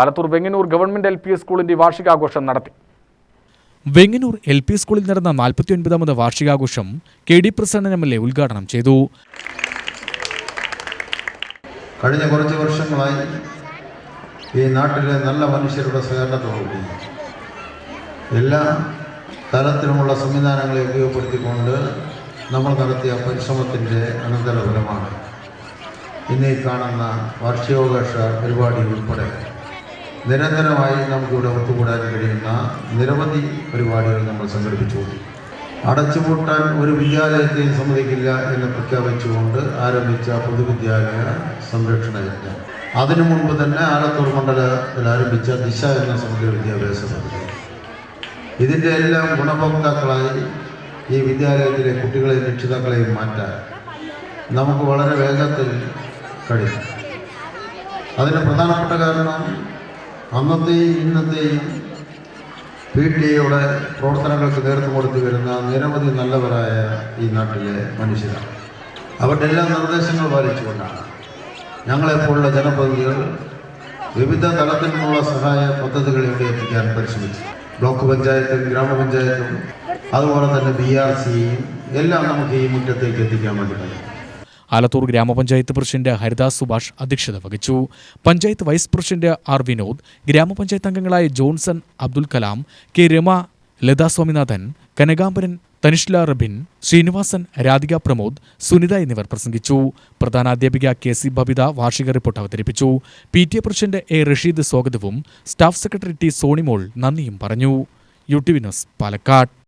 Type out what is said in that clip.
Alathur Venganoor government L P S സ്കൂളിന്റെ വാർഷികാഘോഷം നടത്തി. വെങ്ങനൂർ എൽ പി സ്കൂളിൽ നടന്ന നാൽപ്പത്തിയൊൻപതാമത് വാർഷികാഘോഷം K D Prasannan M L A ഉദ്ഘാടനം ചെയ്തു. കഴിഞ്ഞ കുറച്ച് വർഷങ്ങളായി ഈ നാട്ടിലെ നല്ല മനുഷ്യരുടെ സഹകരണത്തോടുകൂടി എല്ലാ തരത്തിലുമുള്ള സംവിധാനങ്ങളെ ഉപയോഗപ്പെടുത്തിക്കൊണ്ട് നമ്മൾ നടത്തിയ പരിശ്രമത്തിന്റെ അനന്തരഫലമാണ്. ഇന്ന് കാണുന്ന വാർഷികാഘോഷ പരിപാടി ഉൾപ്പെടെ നിരന്തരമായി നമുക്കിവിടെ ഒത്തുകൂടാൻ കഴിയുന്ന നിരവധി പരിപാടികൾ നമ്മൾ സംഘടിപ്പിച്ചു. അടച്ചുപൂട്ടാൻ ഒരു വിദ്യാലയത്തെയും സമ്മതിക്കില്ല എന്ന് പ്രഖ്യാപിച്ചുകൊണ്ട് ആരംഭിച്ച പൊതുവിദ്യാലയ സംരക്ഷണ യജ്ഞം. അതിനു മുൻപ് തന്നെ ആലത്തൂർ മണ്ഡലത്തിൽ ആരംഭിച്ച ദിശ എന്ന സമഗ്ര വിദ്യാഭ്യാസ പദ്ധതി. ഇതിന്റെ എല്ലാം ഗുണഭോക്താക്കളായി ഈ വിദ്യാലയത്തിലെ കുട്ടികളെയും രക്ഷിതാക്കളെയും മാറ്റാൻ നമുക്ക് വളരെ വേഗത്തിൽ കഴിയും. അതിന് പ്രധാനപ്പെട്ട കാരണം അന്നത്തെയും ഇന്നത്തെയും പി ടി എയുടെ പ്രവർത്തനങ്ങൾക്ക് നേതൃത്വം കൊടുത്തു വരുന്ന നിരവധി നല്ലവരായ ഈ നാട്ടിലെ മനുഷ്യരാണ് അവരുടെ എല്ലാ നിർദ്ദേശങ്ങൾ പാലിച്ചുകൊണ്ടാണ്. ഞങ്ങളെപ്പോലുള്ള ജനപ്രതിനിധികൾ വിവിധ തലത്തിൽ നിന്നുള്ള സഹായ പദ്ധതികൾ ഇവിടെ എത്തിക്കാൻ പരിശ്രമിച്ചു. ബ്ലോക്ക് പഞ്ചായത്തും ഗ്രാമപഞ്ചായത്തും അതുപോലെ തന്നെ ബി ആർ സിയും എല്ലാം നമുക്ക് ഈ മുറ്റത്തേക്ക് എത്തിക്കാൻ വേണ്ടി കഴിയും ആലത്തൂർ ഗ്രാമപഞ്ചായത്ത് പ്രസിഡന്റ് ഹരിദാസ് സുഭാഷ് അധ്യക്ഷത വഹിച്ചു. Panchayat vice president R Vinod ഗ്രാമപഞ്ചായത്ത് അംഗങ്ങളായ ജോൺസൺ അബ്ദുൽ കലാം കെ രമ ലതാ സ്വാമിനാഥൻ കനകാംബരൻ തനിഷ്ല റബിൻ ശ്രീനിവാസൻ രാധിക പ്രമോദ് സുനിത എന്നിവർ പ്രസംഗിച്ചു. പ്രധാനാധ്യാപിക കെ സി ബബിത വാർഷിക റിപ്പോർട്ട് അവതരിപ്പിച്ചു. P T A president A Rasheed സ്വാഗതവും സ്റ്റാഫ് സെക്രട്ടറി ടി സോണിമോൾ നന്ദിയും പറഞ്ഞു. U T V news Palakkad.